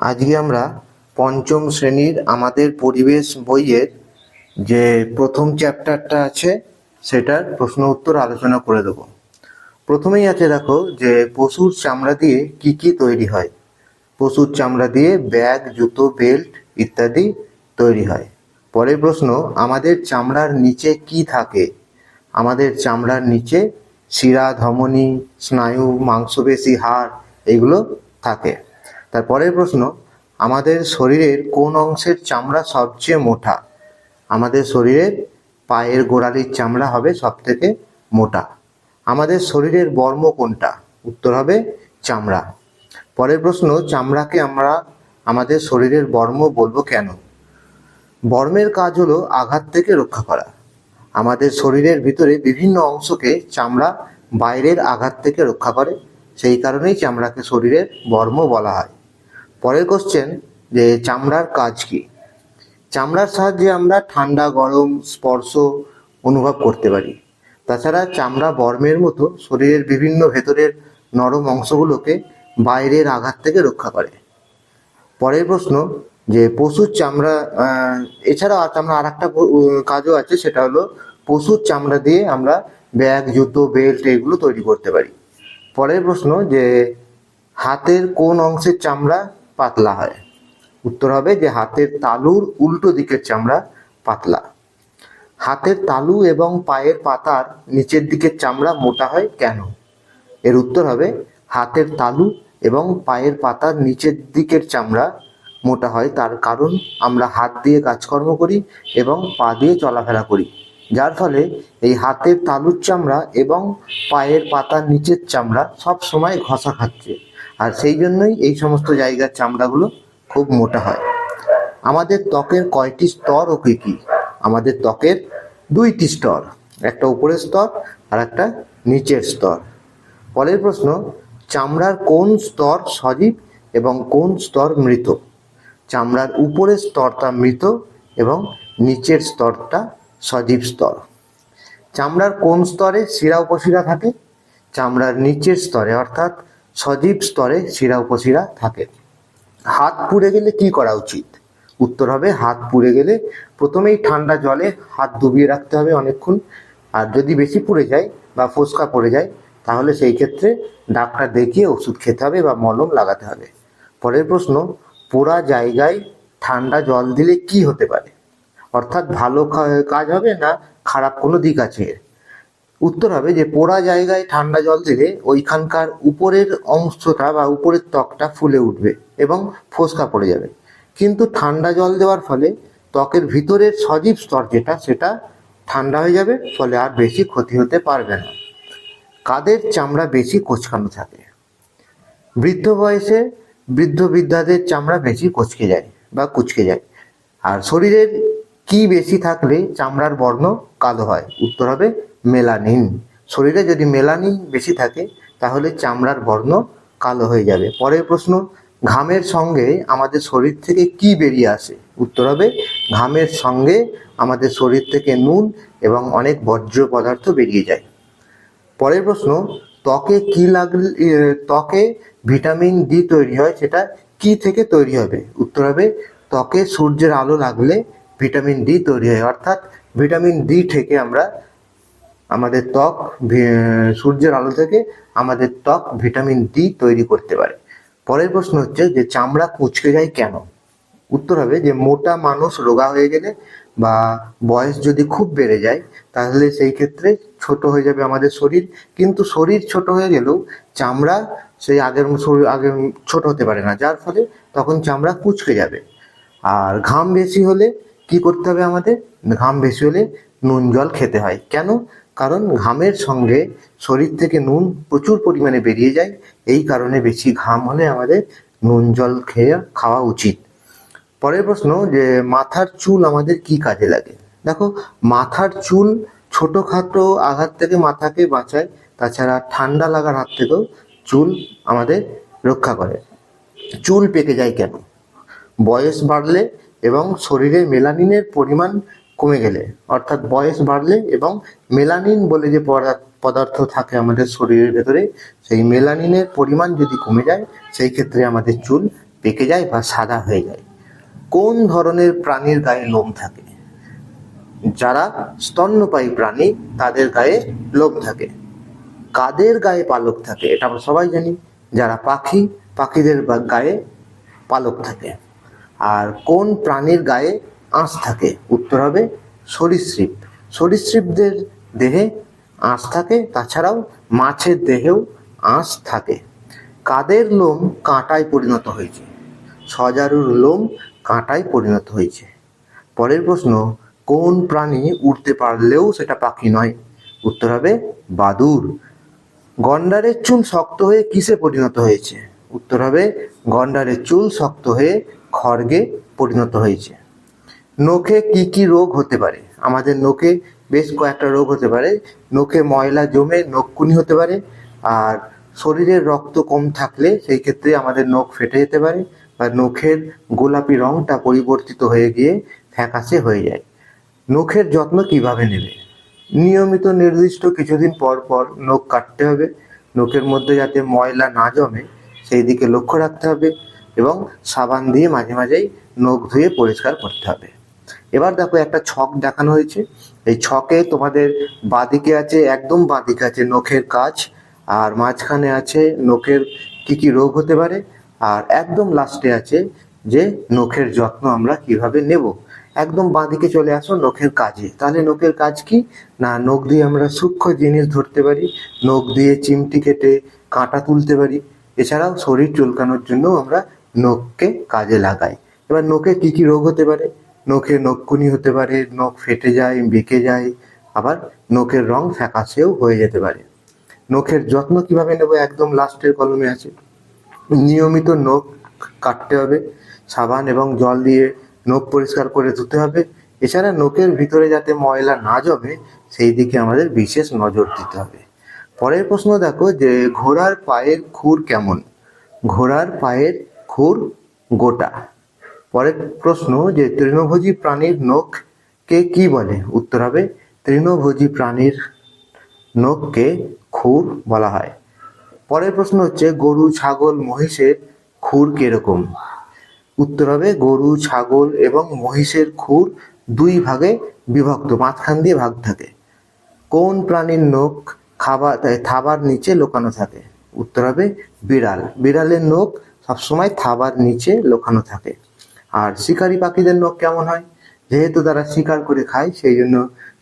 আজকে আমরা পঞ্চম শ্রেণির আমাদের পরিবেশ বইয়ের যে প্রথম চ্যাপ্টারটা আছে, সেটার প্রশ্ন উত্তর আলোচনা করে দেবো। প্রথমেই আছে দেখো যে পশুর চামড়া দিয়ে কি কি তৈরি হয়। পশুর চামড়া দিয়ে ব্যাগ, জুতো, বেল্ট ইত্যাদি তৈরি হয়। পরের প্রশ্ন, আমাদের চামড়ার নিচে কি থাকে? আমাদের চামড়ার নিচে শিরা, ধমনী, স্নায়ু, মাংসপেশি, হাড়, এগুলো থাকে। তারপরের প্রশ্ন, আমাদের শরীরের কোন অংশের চামড়া সবচেয়ে মোটা? আমাদের শরীরের পায়ের গোড়ালির চামড়া হবে সব থেকে মোটা। আমাদের শরীরের বর্ম কোনটা? উত্তর হবে চামড়া। পরের প্রশ্ন, চামড়াকে আমরা আমাদের শরীরের বর্ম বলব কেন? বর্মের কাজ হলো আঘাত থেকে রক্ষা করা। আমাদের শরীরের ভিতরে বিভিন্ন অংশকে চামড়া বাইরের আঘাত থেকে রক্ষা করে, সেই কারণেই চামড়াকে শরীরের বর্ম বলা হয়। পরের কোশ্চেন যে চামড়ার কাজ কি? চামড়ার সাহায্যে আমরা ঠান্ডা, গরম, স্পর্শ অনুভব করতে পারি। তাছাড়া চামড়া বর্মের মতো শরীরের বিভিন্ন ভেতরের নরম অংশগুলোকে বাইরের আঘাত থেকে রক্ষা করে। পরের প্রশ্ন যে পশুর চামড়া এছাড়াও চামড়া আর একটা কাজও আছে, সেটা হলো পশুর চামড়া দিয়ে আমরা ব্যাগ, জুতো, বেল্ট এগুলো তৈরি করতে পারি। পরের প্রশ্ন যে হাতের কোন অংশের চামড়া পাতলা হয়। উত্তর হবে যে হাতের তালুর উল্টো দিকের চামড়া পাতলা। হাতের তালু এবং পায়ের পাতার নিচের দিকের চামড়া মোটা হয় কেন? এর উত্তর হবে, হাতের তালু এবং পায়ের পাতার নিচের দিকের চামড়া মোটা হয় তার কারণ আমরা হাত দিয়ে কাজকর্ম করি এবং পা দিয়ে চলাফেরা করি। যার ফলে এই হাতের তালুর চামড়া এবং পায়ের পাতার নিচের চামড়া সব সময় ঘষা খাচ্ছে আর সেই জন্যই এই সমস্ত জায়গার চামড়াগুলো খুব মোটা হয়। আমাদের ত্বকের কয়টি স্তর ও কি কি? আমাদের ত্বকের দুইটি স্তর, একটা উপরের স্তর আর একটা নিচের স্তর। পরের প্রশ্ন, চামড়ার কোন স্তর সজীব এবং কোন স্তর মৃত? চামড়ার উপরের স্তরটা মৃত এবং নিচের স্তরটা সজীব স্তর। চামড়ার কোন স্তরে শিরা উপশিরা থাকে? চামড়ার নিচের স্তরে, অর্থাৎ সজীব স্তরে শিরা উপশিরা থাকে। হাত পুড়ে গেলে কি করা উচিত? উত্তর হবে, হাত পুড়ে গেলে প্রথমেই ঠান্ডা জলে হাত ডুবিয়ে রাখতে হবে অনেকক্ষণ। আর যদি বেশি পুড়ে যায় বা ফোসকা পড়ে যায়, তাহলে সেই ক্ষেত্রে ডাক্তার দেখিয়ে ওষুধ খেতে হবে বা মলম লাগাতে হবে। পরের প্রশ্ন, পোড়া জায়গায় ঠান্ডা জল দিলে কি হতে পারে? অর্থাৎ ভালো কাজ হবে না খারাপ কোনো দিক আছে? এর? উত্তর হবে যে পোড়া জায়গায় ঠান্ডা জল দিলে ওইখানকার উপরের অংশটা বা উপরের ত্বকটা ফুলে উঠবে এবং ফোসকা পড়ে যাবে। কিন্তু ঠান্ডা জল দেওয়ার ফলে ত্বকের ভিতরের সজীব স্তর যেটা, সেটা ঠান্ডা হয়ে যাবে, ফলে আর বেশি ক্ষতি হতে পারবে না। কাদের চামড়া বেশি কোচকানো থাকে? বৃদ্ধ বয়সে বৃদ্ধ বৃদ্ধাদের চামড়া বেশি কোচকে যায় বা কুচকে যায়। আর শরীরের কি বেশি থাকলে চামড়ার বর্ণ কালো হয়? উত্তর হবে মেলানিন। শরীরে যদি মেলানিন বেশি থাকে, তাহলে চামড়ার বর্ণ কালো হয়ে যাবে। পরের প্রশ্ন, ঘামের সঙ্গে আমাদের শরীর থেকে কি বেরিয়ে আসে? উত্তর হবে, ঘামের সঙ্গে আমাদের শরীর থেকে নুন এবং অনেক বর্জ্য পদার্থ বেরিয়ে যায়। পরের প্রশ্ন, ত্বকে কি লাগলে ত্বকে ভিটামিন ডি তৈরি হয়? সেটা কি থেকে তৈরি হবে? উত্তর হবে, ত্বকে সূর্যের আলো লাগলে ভিটামিন ডি তৈরি হয়। অর্থাৎ ভিটামিন ডি থেকে আমরা আমাদের ত্বক সূর্যের আলো থেকে আমাদের ত্বক ভিটামিন ডি তৈরি করতে পারে। পরের প্রশ্ন হচ্ছে যে চামড়া কুঁচকে যায় কেন? উত্তর হবে যে মোটা মানুষ রোগা হয়ে গেলে বা বয়স যদি খুব বেড়ে যায়, তাহলে সেই ক্ষেত্রে ছোট হয়ে যাবে আমাদের শরীর। কিন্তু শরীর ছোট হয়ে গেলেও চামড়া সেই আগের শরীর আগে ছোট হতে পারে না। যার ফলে তখন চামড়া কুঁচকে যাবে। আর ঘাম বেশি হলে কি করতে হবে আমাদের? ঘাম বেশি হলে নুন জল খেতে হয়। কেন? কারণ ঘামের সঙ্গে শরীর থেকে নুন প্রচুর পরিমাণে বেরিয়ে যায়। এই কারণে বেশি ঘাম হলে আমাদের নুন জল খেয়ে খাওয়া উচিত। পরের প্রশ্ন যে, মাথার চুল আমাদের কি কাজে লাগে? দেখো, মাথার চুল ছোটোখাটো আঘাত থেকে মাথাকে বাঁচায়। তাছাড়া ঠান্ডা লাগার হাত থেকেও চুল আমাদের রক্ষা করে। চুল পেকে যায় কেন? বয়স বাড়লে এবং শরীরে মেলানিনের পরিমাণ কমে গেলে, অর্থাৎ বয়স বাড়লে এবং মেলানিন বলে যে পদা- পদার্থ থাকে আমাদের শরীরের ভেতরে, সেই মেলানিনের পরিমাণ যদি কমে যায়, সেই ক্ষেত্রে আমাদের চুল পেকে যায় বা সাদা হয়ে যায়। কোন ধরনের প্রাণীর গায়ে লোম থাকে? যারা স্তন্যপায়ী প্রাণী, তাদের গায়ে লোম থাকে। কাদের গায়ে পালক থাকে? এটা আমরা সবাই জানি। যারা পাখি, পাখিদের গায়ে পালক থাকে। আর কোন প্রাণীর গায়ে আঁশ থাকে? উত্তর হবে সরীসৃপ। সরীসৃপদের দেহে আঁশ থাকে, তাছাড়াও মাছের দেহেও আঁশ থাকে। কাদের লোম কাঁটায় পরিণত হয়েছে? সজারুর লোম কাঁটায় পরিণত হয়েছে। পরের প্রশ্ন, কোন প্রাণী উড়তে পারলেও সেটা পাখি নয়? উত্তর হবে বাদুর। গন্ডারের চুল শক্ত হয়ে কিসে পরিণত হয়েছে? উত্তর হবে গন্ডারের চুল শক্ত হয়ে খড়গে পরিণত হয়েছে। নখে কি কি রোগ হতে পারে? আমাদের নখে বেশ কয়েকটা রোগ হতে পারে। নখে ময়লা জমে নখকুনি হতে পারে আর শরীরের রক্ত কম থাকলে সেই ক্ষেত্রে আমাদের নখ ফেটে যেতে পারে বা নখের গোলাপি রংটা পরিবর্তিত হয়ে গিয়ে ফ্যাকাশে হয়ে যায়। নখের যত্ন কীভাবে নেবে? নিয়মিত নির্দিষ্ট কিছুদিন পর পর নখ কাটতে হবে। নখের মধ্যে যাতে ময়লা না জমে, সেই দিকে লক্ষ্য রাখতে হবে। এবং সাবান দিয়ে মাঝে মাঝেই নখ ধুয়ে পরিষ্কার করতে হবে। এবার দেখো একটা ছক দেখানো হয়েছে। এই ছকে তোমাদের বাঁদিকে আছে, একদম বাঁদিকে আছে নখের কাজ, আর মাঝখানে আছে নখের কি কি রোগ হতে পারে, আর একদম লাস্টে আছে যে নখের যত্ন আমরা কীভাবে নেব। একদম বাঁদিকে চলে আসো নখের কাজে। তাহলে নখের কাজ কি? না, নখ দিয়ে আমরা সূক্ষ্ম জিনিস ধরতে পারি, নখ দিয়ে চিমটি কেটে কাঁটা তুলতে পারি। এছাড়াও শরীর চুলকানোর জন্য আমরা নখকে কাজে লাগায়। এবার নখে কি কি রোগ হতে পারে? নখে নখকুনি হতে পারে, নখ ফেটে যায়, বেঁকে যায়, আবার নখের রং ফ্যাকাশেও হয়ে যেতে পারে। নখের যত্ন কীভাবে নেব? একদম লাস্টের কলমে আছে। নিয়মিত নখ কাটতে হবে, সাবান এবং জল দিয়ে নখ পরিষ্কার করে ধুতে হবে। এছাড়া নখের ভিতরে যাতে ময়লা না জমে, সেই দিকে আমাদের বিশেষ নজর দিতে হবে। পরের প্রশ্ন দেখো যে, ঘোড়ার পায়ের খুর কেমন? ঘোড়ার পায়ের খুর গোটা। পরের প্রশ্ন যে তৃণভোজী প্রাণীর নখকে কি বলে? উত্তর হবে, তৃণভোজী প্রাণীর নখকে খুর বলা হয়। পরের প্রশ্ন হচ্ছে, গরু, ছাগল, মহিষের খুর কীরকম? উত্তর হবে, গরু, ছাগল এবং মহিষের খুর দুই ভাগে বিভক্ত, মাঝখান দিয়ে ভাগ থাকে। কোন প্রাণীর নখ খাবার, থাবার নিচে লুকানো থাকে? উত্তর হবে, বিড়াল। বিড়ালের নখ সবসময় থাবার নিচে লুকানো থাকে। আর শিকারী পাখিদের নখ কেমন হয়? যেহেতু তারা শিকার করে খায় সেই জন্য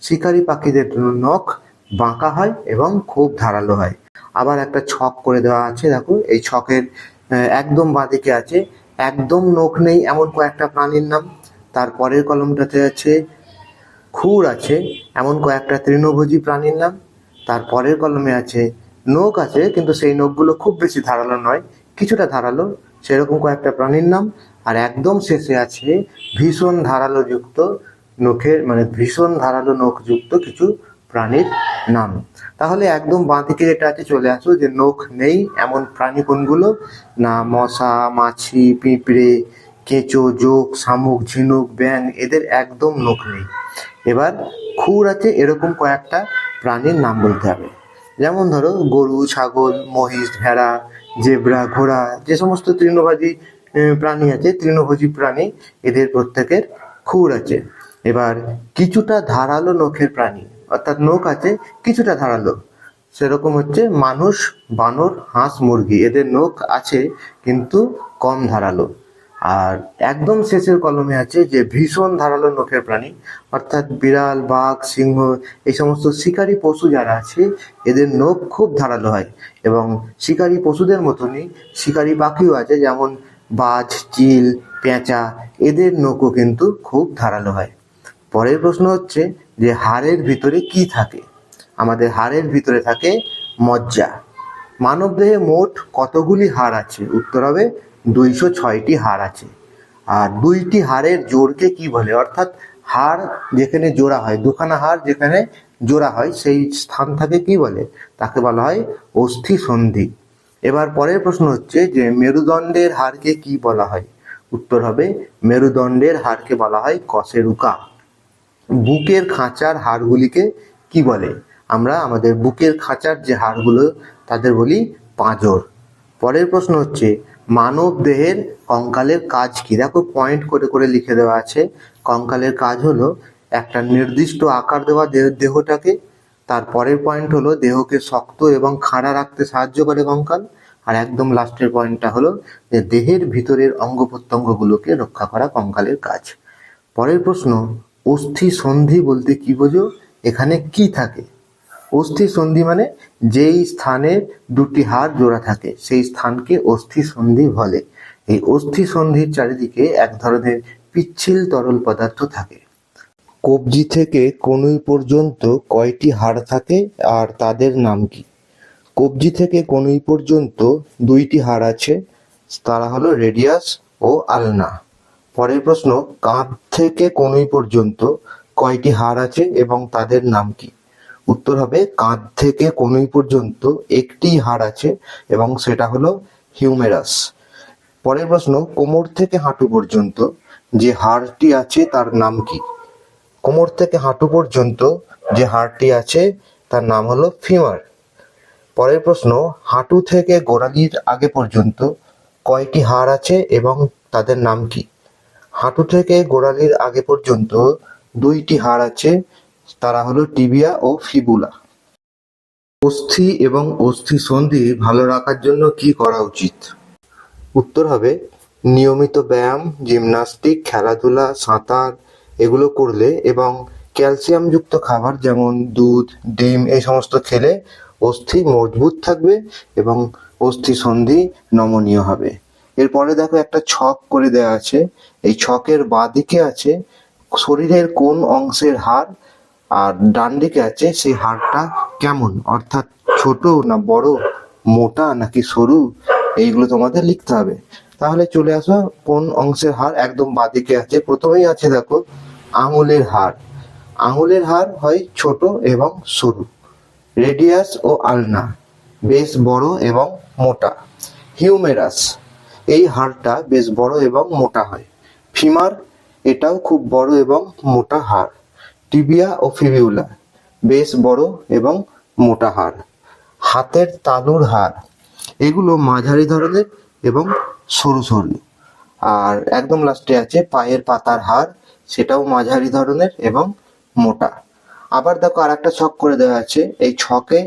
শিকারী পাখিদের নখ বাঁকা হয় এবং খুব ধারালো হয়। আবার একটা ছক করে দেওয়া আছে, দেখো, এই ছকের একদম বাঁদিকে আছে। একদম নখ নেই, এমন কয়েকটা প্রাণীর নাম। তারপরের কলমটাতে আছে, খুর আছে, এমন কয়েকটা তৃণভোজী প্রাণীর নাম। তারপরের কলমে আছে, নখ আছে, কিন্তু সেই নখগুলো খুব বেশি ধারালো নয়। কিছুটা ধারালো, সেরকম কয়েকটা প্রাণীর নাম, আর একদম শেষে আছে ভীষণ ধারালো যুক্ত নখের মানে ভীষণ ধারালো নখযুক্ত কিছু প্রাণীর নাম। তাহলে একদম বাঁ দিকে যেটা আছে, চলে আসো, যে নখ নেই, এমন প্রাণী কোনগুলো? না, মশা, মাছি, পিঁপড়ে, কেঁচো, জোক, শামুক, ঝিনুক ব্যাং এদের একদম নখ নেই। এবার খুর আছে, এরকম কয়েকটা প্রাণীর নাম বলতে হবে। যেমন ধরো গরু, ছাগল, মহিষ, ভেড়া জেব্রা ঘোড়া, যে সমস্ত তৃণভোজী প্রাণী আছে, তৃণভোজী প্রাণী, এদের প্রত্যেকের খুর আছে। এবার কিছুটা ধারালো নখের প্রাণী, অর্থাৎ নখ আছে, কিছুটা ধারালো। সেরকম হচ্ছে মানুষ, বানর, হাঁস, মুরগি, এদের নখ আছে, কিন্তু কম ধারালো। আর একদম শেষের কলমে আছে যে ভীষণ ধারালো নখের প্রাণী, অর্থাৎ বিড়াল, বাঘ, সিংহ, এই সমস্ত শিকারী পশু যারা আছে, এদের নখ খুব ধারালো হয় এবং শিকারী পশুদের মতনই শিকারী পাখিও আছে, যেমন বাজ, চিল, পেঁচা, এদের নখও কিন্তু খুব ধারালো হয়। পরের প্রশ্ন হচ্ছে যে হাড়ের ভিতরে কি থাকে? আমাদের হাড়ের ভিতরে থাকে মজ্জা। মানবদেহে মোট কতগুলি হাড় আছে? উত্তর হবে দুইশো ছয়টি হাড় আছে। আর দুইটি হাড়ের জোরকে কি বলে? অর্থাৎ হাড় যেখানে জোড়া হয়, দুখানা হাড় যেখানে জোড়া হয়, সেই স্থান থাকে কি বলে? তাকে বলা হয় অস্থি সন্ধি এবার পরের প্রশ্ন হচ্ছে যে, মেরুদণ্ডের হাড়কে কি বলা হয়? উত্তর হবে, মেরুদণ্ডের হাড়কে বলা হয় কশেরুকা। বুকের খাঁচার হাড়গুলিকে কি বলে? আমরা আমাদের বুকের খাঁচার যে হাড়গুলো, তাদের বলি পাঁজর। পরের প্রশ্ন হচ্ছে মানব দেহের কঙ্কালের কাজ কি? দেখো পয়েন্ট করে করে লিখে দেওয়া আছে। কঙ্কালের কাজ হলো একটা নির্দিষ্ট আকার দেওয়া দেহ- দেহটাকে। তারপরের পয়েন্ট হলো দেহকে শক্ত এবং খাড়া রাখতে সাহায্য করে কঙ্কাল। আর একদম লাস্টের পয়েন্টটা হলো যে দেহের ভিতরের অঙ্গ প্রত্যঙ্গগুলোকে রক্ষা করা কঙ্কালের কাজ। পরের প্রশ্ন, অস্থি সন্ধি বলতে কি বোঝো? এখানে কি থাকে? অস্থি সন্ধি মানে যেই স্থানে দুটি হাড় জোড়া থাকে, সেই স্থানকে অস্থি সন্ধি বলে। এই অস্থি সন্ধির চারিদিকে এক ধরনের পিচ্ছিল তরল পদার্থ থাকে। কবজি থেকে কনুই পর্যন্ত কয়টি হাড় থাকে আর তাদের নাম কি? কবজি থেকে কনুই পর্যন্ত দুইটি হাড় আছে? তারা হলো রেডিয়াস ও আলনা। পরের প্রশ্ন, কাঁধ থেকে কনুই পর্যন্ত কয়টি হাড় আছে এবং তাদের নাম কি? উত্তর হবে কাঁধ থেকে কনুই পর্যন্ত একটি হাড় আছে এবং সেটা হলো হিউমেরাস। পরের প্রশ্ন, কোমর থেকে হাঁটু পর্যন্ত যে হাড়টি আছে তার নাম কি? কোমর থেকে হাঁটু পর্যন্ত যে হাড়টি আছে তার নাম হলো ফিমার। পরের প্রশ্ন, হাঁটু থেকে গোড়ালির আগে পর্যন্ত কয়টি হাড় আছে এবং তাদের নাম কি? হাঁটু থেকে গোড়ালির আগে পর্যন্ত দুইটি হাড় আছে তারা হলো টিবিয়া ও ফিবুলা। অস্থি এবং অস্থি সন্ধি ভালো রাখার জন্য কি করা উচিত? উত্তর হবে, নিয়মিত ব্যায়াম, জিমনাস্টিক, খেলাধুলা, সাঁতার, এগুলো করলে এবং ক্যালসিয়ামযুক্ত খাবার যেমন দুধ, ডিম, এই সমস্ত খেলে অস্থি মজবুত থাকবে এবং অস্থি সন্ধি নমনীয় হবে। এরপরে দেখো একটা ছক করে দেওয়া আছে। এই ছকের বাঁ দিকে আছে, শরীরের কোন অংশের হাড় আর ডান দিকে আছে সেই হাড়টা কেমন? অর্থাৎ ছোট না বড়, মোটা নাকি সরু? এইগুলো তোমাদের লিখতে হবে। তাহলে চলে আসো কোন অংশের হাড় একদম বাঁদিকে আছে। প্রথমেই আছে দেখো, আঙুলের হাড়। আঙুলের হাড় হয় ছোট এবং সরু, রেডিয়াস ও আলনা, বেশ বড় এবং মোটা। হিউমেরাস, এই হাড়টা বেশ বড় এবং মোটা হয়। ফিমার, এটাও খুব বড় এবং মোটা হাড়। টিবিয়া ও ফিবিউলা বেশ বড় এবং মোটা হাড়, হাতের তালুর হাড়, এগুলো মাঝারি ধরনের এবং সরু সরু। আর একদম লাস্টে আছে পায়ের পাতার হাড়, সেটাও মাঝারি ধরনের এবং মোটা। আবার দেখো আর একটা ছক করে দেওয়া আছে, এই ছকে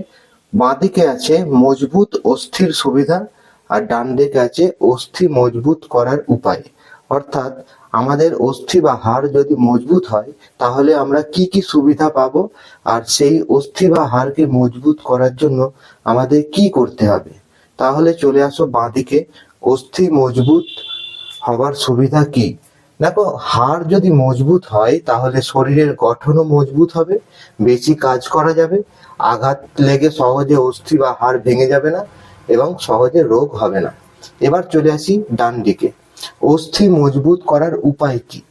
বাঁদিকে আছে মজবুত অস্থির সুবিধা আর ডান দিকে আছে অস্থি মজবুত করার উপায়। অর্থাৎ আমাদের অস্থি বা হাড় যদি মজবুত হয়, তাহলে আমরা কি কি সুবিধা পাবো? আর সেই অস্থি বা হাড়কে মজবুত করার জন্য আমাদের কি করতে হবে? তাহলে চলে আসো বাঁদিকে। অস্থি মজবুত হবার সুবিধা কি? দেখো, হাড় যদি মজবুত হয়, তাহলে শরীরের গঠনও মজবুত হবে, বেশি কাজ করা যাবে, আঘাত লেগে সহজে অস্থি বা হাড় ভেঙে যাবে না এবং সহজে রোগ হবে না। এবার চলে আসি ডান দিকে অস্থি মজবুত করার উপায় কি?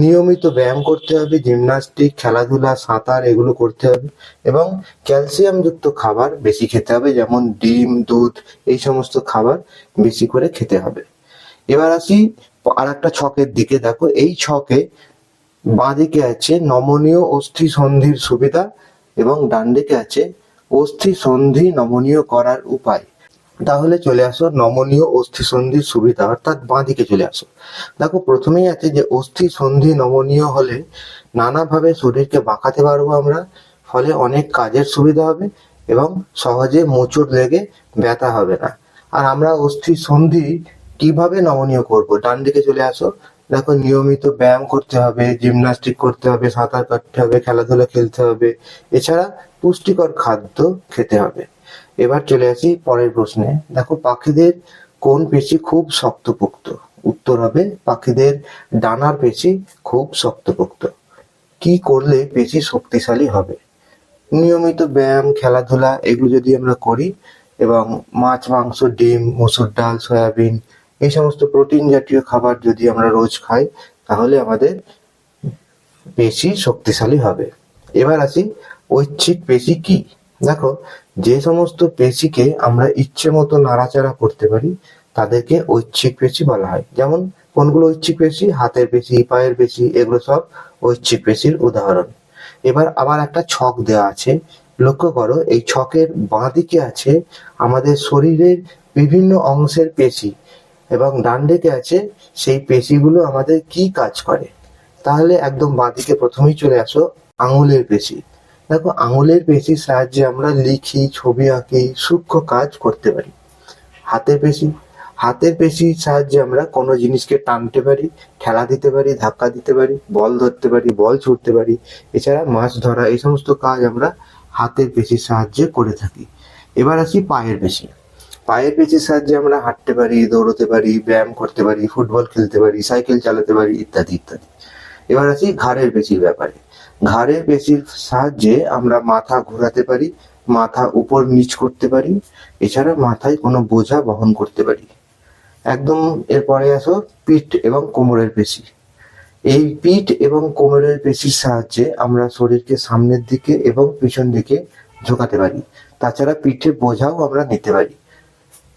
নিয়মিত ব্যায়াম করতে হবে, জিমনাস্টিক, খেলাধুলা, সাঁতার এগুলো করতে হবে এবং ক্যালসিয়াম যুক্ত খাবার বেশি খেতে হবে, যেমন ডিম, দুধ এই সমস্ত খাবার বেশি করে খেতে হবে। এবার আসি আর একটা ছকের দিকে। দেখো, এই ছকে বাঁদিকে আছে নমনীয় অস্থি সন্ধির সুবিধা এবং ডান দিকে আছে অস্থি সন্ধি নমনীয় করার উপায়। তাহলে চলে আসো নমনীয় অস্থি সন্ধির সুবিধা, অর্থাৎ বাঁদিকে চলে আসো। দেখো, প্রথমেই আছে যে অস্থি সন্ধি নমনীয় হলে নানাভাবে শরীরকে বাঁকাতে পারব আমরা, ফলে অনেক কাজের সুবিধা হবে এবং সহজে মোচড় লেগে ব্যথা হবে না। আর আমরা অস্থি সন্ধি কীভাবে নমনীয় করব? ডান দিকে চলে আসো। দেখো, নিয়মিত ব্যায়াম করতে হবে, জিমনাস্টিক করতে হবে, সাঁতার কাটতে হবে, খেলাধুলা খেলতে হবে। এছাড়া পুষ্টিকর খাদ্য খেতে হবে। এবার চলে আসি পরের প্রশ্নে। দেখো, পাখিদের কোন পেশি খুব শক্তপোক্ত? উত্তর হবে, পাখিদের ডানার পেশি খুব শক্তপোক্ত। কি করলে পেশি শক্তিশালী হবে? নিয়মিত ব্যায়াম, খেলাধুলা, এগুলো যদি আমরা করি, এবং মাছ, মাংস, ডিম, মসুর ডাল, সয়াবিন, এই সমস্ত প্রোটিন জাতীয় খাবার যদি আমরা রোজ খাই, তাহলে আমাদের পেশি শক্তিশালী হবে। এবার আসি, ঐচ্ছিক পেশি কি? দেখো যে সমস্ত পেশিকে আমরা ইচ্ছে মতো নাড়াচাড়া করতে পারি, তাদেরকে ঐচ্ছিক পেশি বলা হয়। যেমন কোনগুলো ঐচ্ছিক পেশি? হাতের পেশি, পায়ের পেশি, এগুলো সব ঐচ্ছিক পেশির উদাহরণ। এবার আবার একটা ছক দেওয়া আছে। লক্ষ্য করো, এই ছকের বাঁ দিকে আছে আমাদের শরীরের বিভিন্ন অংশের পেশি এবং ডান দিকে আছে সেই পেশিগুলো আমাদের কি কাজ করে? তাহলে একদম বাঁদিকে প্রথমেই চলে আসো, আঙুলের পেশি। দেখো, আঙুলের পেশির সাহায্যে আমরা লিখি, ছবি আঁকি, সূক্ষ্ম কাজ করতে পারি। হাতের পেশি, হাতের পেশির সাহায্যে আমরা কোনো জিনিসকে টানতে পারি, ঠেলা দিতে পারি, ধাক্কা দিতে পারি, বল ধরতে পারি, বল ছুটতে পারি, এছাড়া মাছ ধরা, এই সমস্ত কাজ আমরা হাতের পেশির সাহায্যে করে থাকি। এবার আসি পায়ের পেশি। পায়ের পেশির সাহায্যে আমরা হাঁটতে পারি, দৌড়তে পারি, ব্যায়াম করতে পারি, ফুটবল খেলতে পারি, সাইকেল চালাতে পারি, ইত্যাদি ইত্যাদি। এবার আসি ঘাড়ের পেশির ব্যাপারে। ঘাড়ের পেশির সাহায্যে আমরা মাথা ঘোরাতে পারি, মাথা উপর নিচ করতে পারি, এছাড়া মাথায় কোনো বোঝা বহন করতে পারি। একদম এরপরে আসো, পিঠ এবং কোমরের পেশি। এই পিঠ এবং কোমরের পেশির সাহায্যে আমরা শরীরকে সামনের দিকে এবং পিছন দিকে ঝোঁকাতে পারি। তাছাড়া পিঠে বোঝাও আমরা নিতে পারি।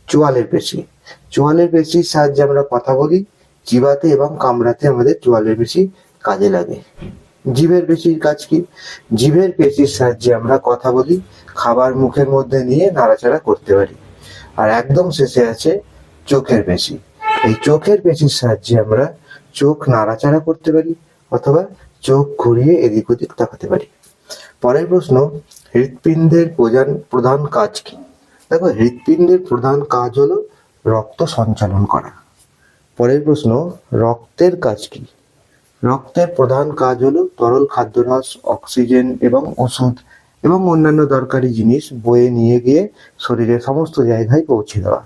চোয়ালের পেশি। চোয়ালের পেশির সাহায্যে আমরা কথা বলি, চিবাতে এবং কামড়াতে আমাদের চোয়ালের পেশি কাজে লাগে। জিভের পেশির কাজ কি? জিভের পেশির সাহায্যে আমরা কথা বলি, খাবার মুখের মধ্যে নিয়ে নাড়াচাড়া করতে পারি। আর একদম শেষে আছে চোখের পেশি। এই চোখের পেশির সাহায্যে আমরা চোখ নাড়াচাড়া করতে পারি অথবা চোখ ঘুরিয়ে এদিক ওদিক তাকাতে পারি। পরের প্রশ্ন, হৃৎপিণ্ডের প্রধান প্রধান কাজ কি? দেখো, হৃৎপিণ্ডের প্রধান কাজ হলো রক্ত সঞ্চালন করা। পরের প্রশ্ন, রক্তের কাজ কি? রক্তের প্রধান কাজ হলো তরল খাদ্যরস, অক্সিজেন এবং ওষুধ এবং অন্যান্য দরকারি জিনিস বয়ে নিয়ে গিয়ে শরীরের সমস্ত জায়গায় পৌঁছে দেওয়া।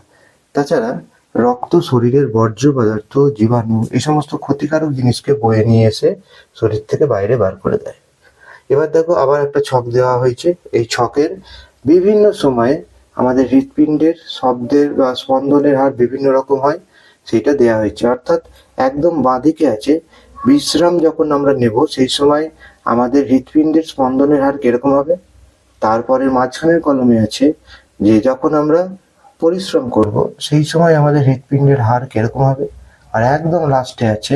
তাছাড়া রক্ত শরীরের বর্জ্য পদার্থ, জীবাণু এই সমস্ত ক্ষতিকারক জিনিসকে বয়ে নিয়ে এসে শরীর থেকে বাইরে বার করে দেয়। এবার দেখো আবার একটা ছক দেওয়া হয়েছে। এই ছকের বিভিন্ন সময়ে আমাদের হৃৎপিণ্ডের শব্দের বা স্পন্দনের হার বিভিন্ন রকম হয়, সেটা দেওয়া হয়েছে। অর্থাৎ একদম বাঁদিকে আছে বিশ্রাম যখন আমরা নেব, সেই সময় আমাদের হৃৎপিণ্ডের স্পন্দনের হার কীরকম হবে? তারপরে মাঝখানের কলমে আছে যে যখন আমরা পরিশ্রম করব, সেই সময় আমাদের হৃৎপিণ্ডের হার কীরকম হবে? আর একদম লাস্টে আছে,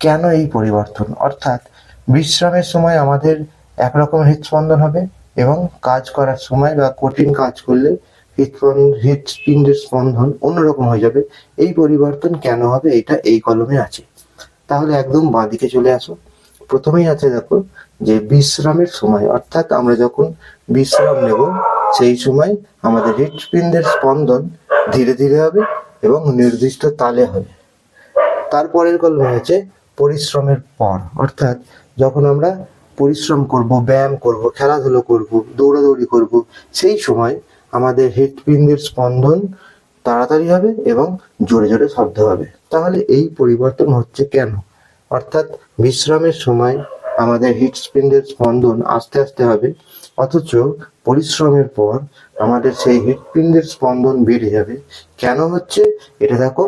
কেন এই পরিবর্তন? অর্থাৎ বিশ্রামের সময় আমাদের একরকম হৃদস্পন্দন হবে এবং কাজ করার সময় বা কঠিন কাজ করলে হৃৎপিণ্ডের স্পন্দন অন্যরকম হয়ে যাবে। এই পরিবর্তন কেন হবে? এটা এই কলমে আছে। তাহলে একদম বাঁদিকে চলে আসো। প্রথমেই আছে দেখো যে বিশ্রামের সময়, অর্থাৎ আমরা যখন বিশ্রাম নেব, সেই সময় আমাদের হৃৎপিণ্ডের স্পন্দন ধীরে ধীরে হবে এবং নির্দিষ্ট তালে হবে। তারপরের কলমে আছে পরিশ্রমের পর, অর্থাৎ যখন আমরা পরিশ্রম করব, ব্যায়াম করব, খেলাধুলো করব, দৌড়াদৌড়ি করব, সেই সময় আমাদের হৃৎপিণ্ডের স্পন্দন তাড়াতাড়ি হবে এবং জোরে জোরে শব্দ হবে। তাহলে এই পরিবর্তন হচ্ছে কেন? অর্থাৎ বিশ্রামের সময় আমাদের হৃৎপিণ্ডের স্পন্দন আস্তে আস্তে হবে, অথচ পরিশ্রমের পর আমাদের সেই হৃৎপিণ্ডের স্পন্দন বেড়ে যাবে। কেন হচ্ছে? এটা দেখো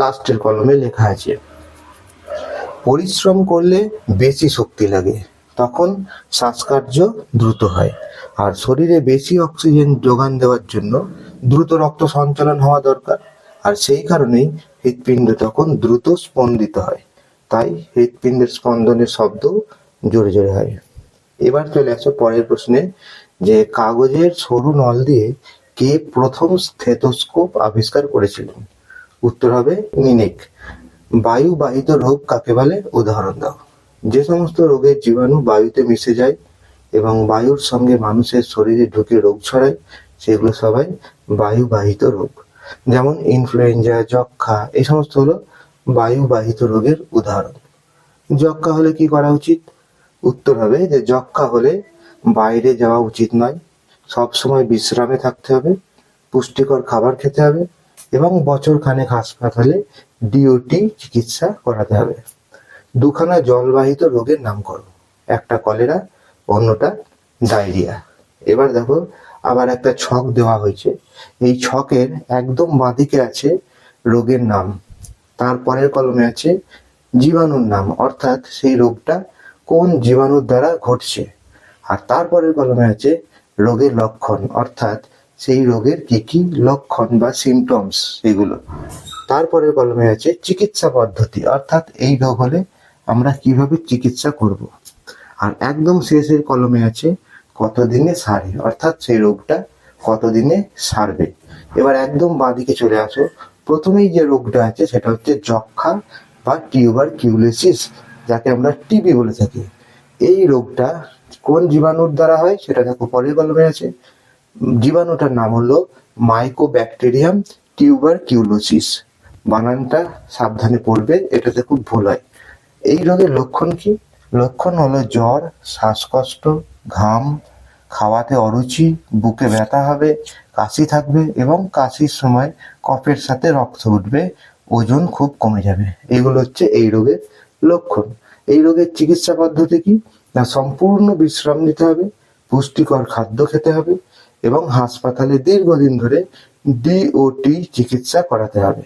লাস্টের কলমে লেখা আছে। পরিশ্রম করলে বেশি শক্তি লাগে, তখন শ্বাসকার্য দ্রুত হয়। আর শরীরে বেশি অক্সিজেন যোগান দেওয়ার জন্য দ্রুত রক্ত সঞ্চালন হওয়া দরকার। আর সেই কারণেই হৃৎপিণ্ড তখন দ্রুত স্পন্দিত হয়। তাই হৃৎপিণ্ডের স্পন্দনের শব্দ জোরে জোরে হয়। এবার চলে আসো পরের প্রশ্নে, যে কাগজের সরু নল দিয়ে কে প্রথম স্থেটোস্কোপ আবিষ্কার করেছিলেন? উত্তর হবে নিনিক। বায়ু বাহিত রোগ কাকে বলে? উদাহরণ দাও। যে সমস্ত রোগের জীবাণু বায়ুতে মিশে যায় এবং বায়ুর সঙ্গে মানুষের শরীরে ঢুকে রোগ ছড়ায় সেগুলো সবাই বায়ুবাহিত রোগ। যেমন ইনফ্লুয়েঞ্জা যক্ষা এই সমস্ত হলো বায়ুবাহিত রোগের উদাহরণ। যক্ষা হলে কি করা উচিত? উত্তর হবে যে যক্ষা হলে বাইরে যাওয়া উচিত নয়। সব সময় বিশ্রামে থাকতে হবে, পুষ্টিকর খাবার খেতে হবে এবং বছর খানেক হাসপাতালে ডিওটি চিকিৎসা করাতে হবে। দুখানা জলবাহিত রোগের নাম করো একটা কলেরা, অন্যটা ডায়রিয়া। এবার দেখো আবার একটা ছক দেওয়া হয়েছে। এই ছকের একদম বাঁদিকে আছে রোগের নাম। তারপরের কলমে আছে জীবাণুর নাম। অর্থাৎ সেই রোগটা কোন জীবাণুর দ্বারা ঘটছে? আর তারপরের কলমে আছে রোগের লক্ষণ। অর্থাৎ সেই রোগের কি কি লক্ষণ বা সিমটমস এগুলো। তারপরের কলমে আছে চিকিৎসা পদ্ধতি। অর্থাৎ এই রোগ হলে আমরা কীভাবে চিকিৎসা করব? আর একদম শেষের কলমে আছে কতদিনে সারে? অর্থাৎ সেই রোগটা কতদিনে সারবে? এবার একদম বাঁদিকে চলে আসো। প্রথমেই যে রোগটা আছে, সেটা হচ্ছে যক্ষা বা টিউবার কিউলিসিস, যাকে আমরা টিবি বলে থাকি। এই রোগটা কোন জীবাণুর দ্বারা হয়, সেটা দেখো পরের কলমে আছে। জীবাণুটার নাম হলো মাইকোব্যাকটেরিয়াম টিউবার কিউলোসিস বানানটা সাবধানে পড়বে, এটাতে খুব ভুল হয়। এই রোগের লক্ষণ কি? লক্ষণ হলো জ্বর, শ্বাসকষ্ট ঘাম, খাওয়াতে অরুচি, বুকে ব্যথা হবে, কাশি থাকবে এবং কাশির সময় কফের সাথে রক্ত উঠবে, ওজন খুব কমে যাবে। এগুলো হচ্ছে এই রোগের লক্ষণ। এই রোগের চিকিৎসা পদ্ধতি কি? না, সম্পূর্ণ বিশ্রাম নিতে হবে, পুষ্টিকর খাদ্য খেতে হবে এবং হাসপাতালে দীর্ঘদিন ধরে ডিওটি চিকিৎসা করাতে হবে।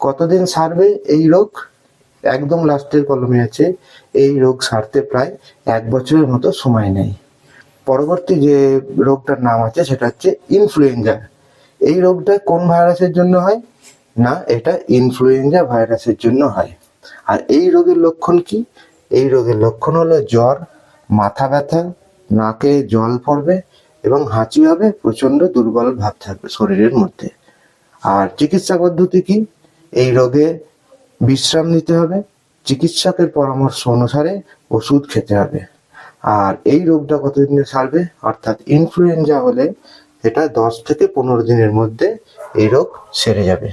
কতদিন সারবে এই রোগ? একদম লাস্টের কলমে আছে, এই রোগ সারতে প্রায় এক বছরের মতো সময় নেয়। পরবর্তী যে রোগটার নাম আছে, সেটা হচ্ছে ইনফ্লুয়েঞ্জা এই রোগটা কোন ভাইরাসের জন্য হয়? না, এটা ইনফ্লুয়েঞ্জা ভাইরাসের জন্য হয়। আর এই রোগের লক্ষণ কি? এই রোগের লক্ষণ হলো জ্বর, মাথা ব্যথা, নাকে জল পড়বে এবং হাঁচি হবে প্রচণ্ড দুর্বল ভাব থাকবে শরীরের মধ্যে। আর চিকিৎসা পদ্ধতি কি? এই রোগে বিশ্রাম নিতে হবে, চিকিৎসকের পরামর্শ অনুসারে ওষুধ খেতে হবে। আর এই রোগটা কতদিনে সারবে? অর্থাৎ ইনফ্লুয়েঞ্জা হলে এটা দশ থেকে পনেরো দিনের মধ্যে এই রোগ সেরে যাবে।